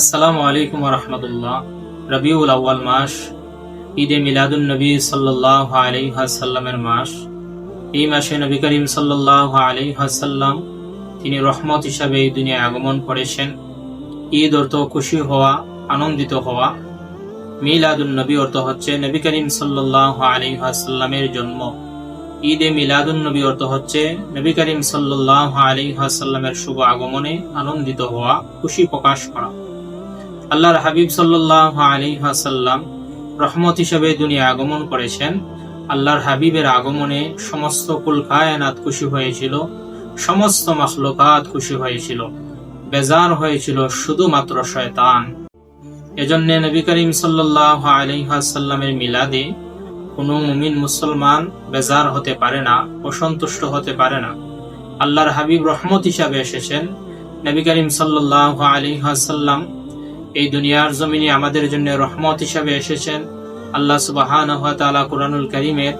আসসালামু আলাইকুম রহমতুল্লাহ রবিউল আউ্য়াল মাস, ঈদে মিলাদুন নবী সাল্লাহ আলাইহাসাল্লামের মাস। এই মাসে নবী করিম সাল্লাহ তিনি রহমত হিসাবে এই দুনিয়ায় আগমন করেছেন। ঈদ অর্থ খুশি হওয়া, আনন্দিত হওয়া। মিলাদুন নবী অর্থ হচ্ছে নবী করিম সাল্লাহ আলাইহাসাল্লামের জন্ম। ঈদে মিলাদুন নবী অর্থ হচ্ছে নবী করিম সাল্লাহ আলাইহাসাল্লামের শুভ আগমনে আনন্দিত হওয়া, খুশি প্রকাশ করা। আল্লাহর হাবিব সাল্লাহ আলাইহাসাল্লাম রহমত হিসেবে দুনিয়া আগমন করেছেন। আল্লাহর হাবিবের আগমনে সমস্ত কুল কায়নাত খুশি হয়েছিল, সমস্ত মখলুকাত খুশি হয়েছিল, বেজার হয়েছিল শুধুমাত্র শয়তান। এজন্য নবী করিম সাল্লাহ আলাইহাসাল্লামের মিলাদে কোনো মুমিন মুসলমান বেজার হতে পারে না, অসন্তুষ্ট হতে পারে না। আল্লাহর হাবিব রহমত হিসাবে এসেছেন। নবী করিম সাল্লাহ আলাইহাসাল্লাম এই দুনিয়ার জমিনে আমাদের জন্য রহমত হিসাবে এসেছেন। আল্লাহ সুবাহান তালা কুরআনুল করিমের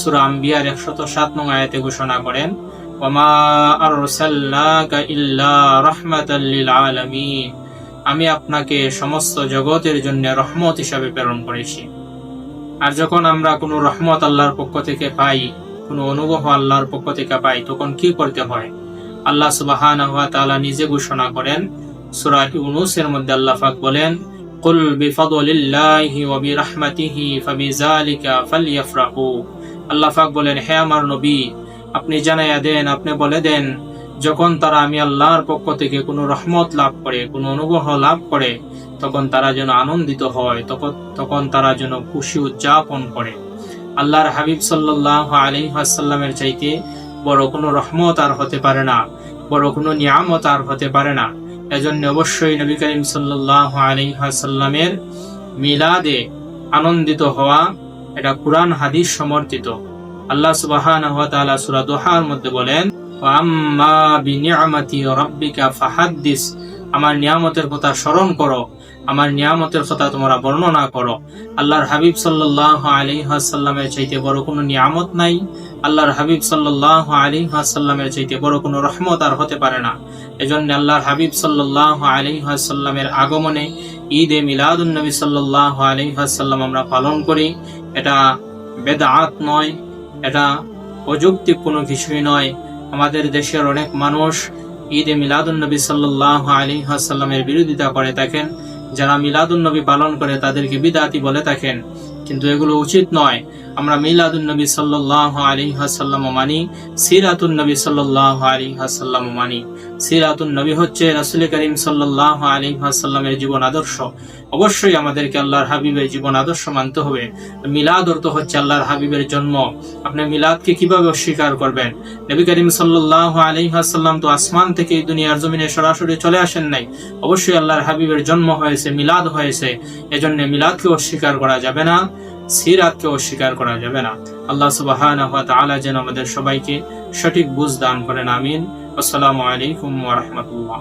সুরা আম্বিয়ার একশত সাত নং আয়াতে ঘোষণা করেন আমি আপনাকে সমস্ত জগতের জন্য রহমত হিসাবে প্রেরণ করেছি। আর যখন আমরা কোনো রহমত আল্লাহর পক্ষ থেকে পাই, কোনো অনুভব আল্লাহর পক্ষ থেকে পাই, তখন কি করতে হয়? আল্লাহ সুবাহান তাআলা নিজে ঘোষণা করেন সূরা ইউনূসের মধ্যে আল্লাহ পাক বলেন, কুল বিফাদলিল্লাহি ওয়া বিরাহমাতিহি ফাবিযালিকা ফালইফরাহু আল্লাহ পাক বলেন, হে আমার নবী, আপনি জানাইয়া দেন, আপনি বলে দেন, যখন তারা আমি আল্লাহর পক্ষ থেকে কোনো রহমত লাভ করে, কোনো অনুগ্রহ লাভ করে, তখন তারা যেন আনন্দিত হয়, তখন তখন তারা যেন খুশি উদযাপন করে। আল্লাহর হাবিব সাল্লাহ আলাইহাসাল্লামের চাইতে বড় কোনো রহমত আর হতে পারে না, বড় কোনো নিয়ামত আর হতে পারে না। এজন্য অবশ্যই নবী করিম সাল্লাহ আলিহাসাল্লামের মিলাদে আনন্দিত হওয়া এটা কোরআন হাদিস সমর্থিত। আল্লাহ সুবাহান সুরাদোহার মধ্যে বলেন আম্মা বিনিয়ামাতি রব্বিকা ফাহাদ্দিস। আমার নিয়ামতের কথা স্মরণ করো। আমার নিয়ামতের কথা তোমরা বর্ণনা করো। আল্লাহর হাবিব সাল্লাহ আলী হাসাল্লামের চাইতে বড় কোনো নিয়ামত নাই। আল্লাহর হাবিব সাল্লাহ আলী হাসাল্লামের চাইতে বড় কোনো রহমত আর হতে পারে না। এজন্য আল্লাহর হাবিব সাল্লাহ আলী হাসাল্লামের আগমনে ঈদে মিলাদুল নবী সাল্লাহ আলী হাসাল্লাম আমরা পালন করি। এটা বেদাত নয়, এটা অযৌক্তিক কোনো কিছুই নয়। আমাদের দেশের অনেক মানুষ ঈদে মিলাদুন্নবী সাল্লাহ আলী হাসাল্লামের বিরোধিতা করে থাকেন। যারা মিলাদুলনবী পালন করে তাদেরকে বিদাতি বলে থাকেন। কিন্তু এগুলো উচিত নয়। আমরা মিলাদুল নবী সাল্লাহ আলী হাসাল্লাম মানি সিরাতুল নবী সাল্লাহ আলী হাসাল্লাম মানি। সিরাতুল নবী হচ্ছে রাসুল করিম সাল্লাহ আলী হাসাল্লামের জীবন আদর্শ। অবশ্যই আমাদেরকে আল্লাহর হাবিবের জীবন আদর্শ মানতে হবে। মিলাদ অর্থ হচ্ছে আল্লাহর হাবিবের জন্ম। আপনি মিলাদকে কীভাবে অস্বীকার করবেন? নবী করিম সাল্লাহ আলী হাসাল্লাম তো আসমান থেকে দুনিয়ার জমিনে সরাসরি চলে আসেন নাই। অবশ্যই আল্লাহর হাবিবের জন্ম হয়েছে, মিলাদ হয়েছে। এজন্য মিলাদকে অস্বীকার করা যাবে না। সিরাতকে অস্বীকার করা যাবে না। আল্লাহ সুবাহ যেন আমাদের সবাইকে সঠিক বুঝ দান করেন, আমিন। আসসালামু আলাইকুম ওয়া রাহমাতুল্লাহ।